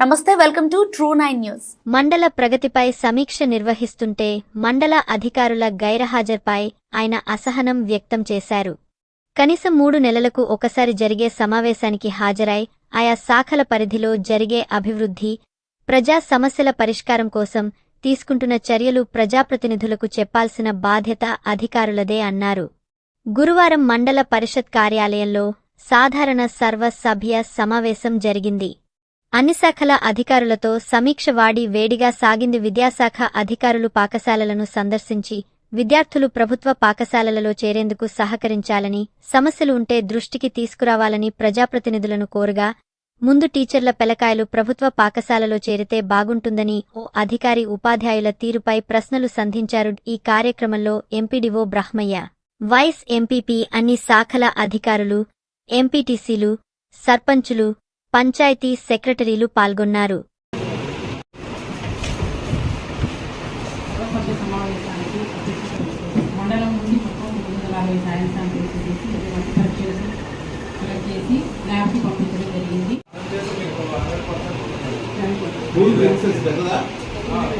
నమస్తే welcome to True Nine News. మండల ప్రగతిపై సమీక్ష నిర్వహిస్తుంటే మండల అధికారుల గైరహాజరుపై ఆయన అసహనం వ్యక్తం చేశారు. కనీసం మూడు నెలలకు ఒకసారి జరిగే సమావేశానికి హాజరై ఆయా శాఖల పరిధిలో జరిగే అభివృద్ధి ప్రజా సమస్యల పరిష్కారం కోసం తీసుకుంటున్న చర్యలు ప్రజాప్రతినిధులకు చెప్పాల్సిన బాధ్యత అధికారులదే అన్నారు. గురువారం మండల పరిషత్ కార్యాలయంలో సాధారణ సర్వ సభ్య సమావేశం జరిగింది. అన్ని శాఖల అధికారులతో సమీక్ష వాడి వేడిగా సాగింది విద్యాశాఖ అధికారులు పాఠశాలలను సందర్శించి విద్యార్థులు ప్రభుత్వ పాఠశాలలలో చేరేందుకు సహకరించాలని సమస్యలు ఉంటే దృష్టికి తీసుకురావాలని ప్రజాప్రతినిధులను కోరగా ముందు టీచర్ల పెలకాయలు ప్రభుత్వ పాఠశాలలో చేరితే బాగుంటుందని ఓ అధికారి ఉపాధ్యాయుల తీరుపై ప్రశ్నలు సంధించారు ఈ కార్యక్రమంలో ఎంపీడీఓ బ్రహ్మయ్య వైస్ ఎంపీపీ అన్ని శాఖల అధికారులు ఎంపీటీసీలు సర్పంచులు పంచాయతీ సెక్రటరీలు పాల్గొన్నారు. సభ్య సమావేశానికి మండలం నుండి మొత్తం మూడు వందల అరవై సైన్స్ అండ్ చేసి ఎటువంటి పరీక్షలు సెలెక్ట్ చేసి ల్యాబ్కి పంపించడం జరిగింది. స్కూల్ ప్రిన్సెస్ పెద్దదా పడే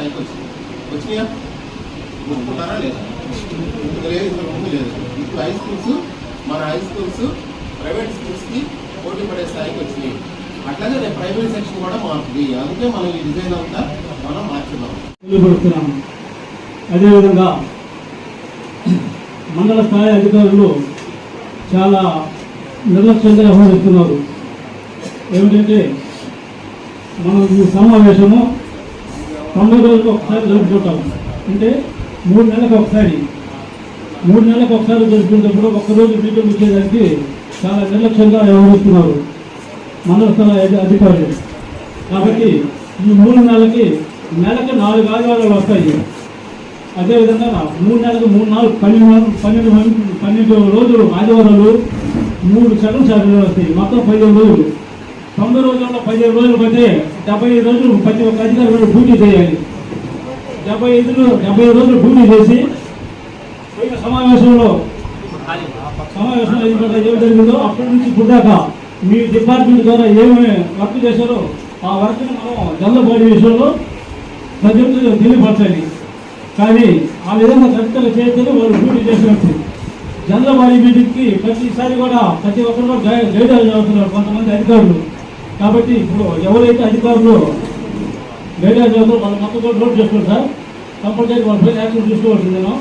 స్థాయికి వచ్చింది వచ్చినాయా ఒప్పుకున్నారా లేదా లేదు లేదు. ఇప్పుడు హై స్కూల్స్ మన హై స్కూల్స్ ప్రైవేట్ స్కూల్స్కి పోటీ పడే స్థాయికి వచ్చినాయి. అట్లాగే రేపు ప్రైవేట్ సెక్షన్ కూడా మారుతుంది. అందుకే మనం ఈ డిజైన్ అంతా మనం మార్చున్నాం. తెలియపరుస్తున్నాము అదేవిధంగా మండల స్థాయి అధికారులు చాలా నిర్లక్ష్యంగా వ్యవహరిస్తున్నారు. ఏమిటంటే మనం ఈ సమావేశము తొంభై రోజులకు ఒకసారి జరుపుకుంటాం. అంటే మూడు నెలలకు ఒకసారి. మూడు నెలలకు ఒకసారి జరుపుకునేటప్పుడు ఒక్కరోజు మీటింగ్ ఇచ్చేదానికి చాలా నిర్లక్ష్యంగా వ్యవహరిస్తున్నారు మండల అధికారులు. కాబట్టి ఈ మూడు నెలలకి నెలకు నాలుగు ఆదివారాలు వస్తాయి. అదేవిధంగా మూడు నెలలకు మూడు నాలుగు పన్నెండు పన్నెండు పన్నెండు రోజులు ఆదివారాలు మూడు సెకండ్ సాటర్డే వస్తాయి. మొత్తం పదిహేను రోజులు. తొమ్మిది రోజుల్లో పదిహేను రోజులు పోతే డెబ్బై ఐదు రోజులు ప్రతి ఒక్క అధికారి కూడా డ్యూటీ చేయాలి. డెబ్బై ఐదు డెబ్బై ఐదు రోజులు డ్యూటీ చేసి పోయిన సమావేశంలో సమావేశంలో ఏం జరిగిందో అప్పటి నుంచి పుట్టాక మీ డిపార్ట్మెంట్ ద్వారా ఏమేమి వర్క్ చేశారో ఆ వర్క్ని మనం జల్లబాడి విషయంలో ప్రజలకు తెలియపరచాలి. కానీ ఆ విధంగా ఖచ్చితంగా చేస్తేనే వాళ్ళు డ్యూటీ చేసినట్టు. జల్లబాడి మీటింగ్కి ప్రతిసారి కూడా ప్రతి ఒక్కరు కూడా గై- అవుతున్నారు కొంతమంది అధికారులు కాబట్టి ఇప్పుడు ఎవరైతే అధికారులు గైడెన్స్ అవుతారో వాళ్ళు మొత్తం కూడా చేసుకోండి సార్ కంపల్సరీ వాళ్ళ పైన యాక్షన్ తీసుకోవాల్సిందేనో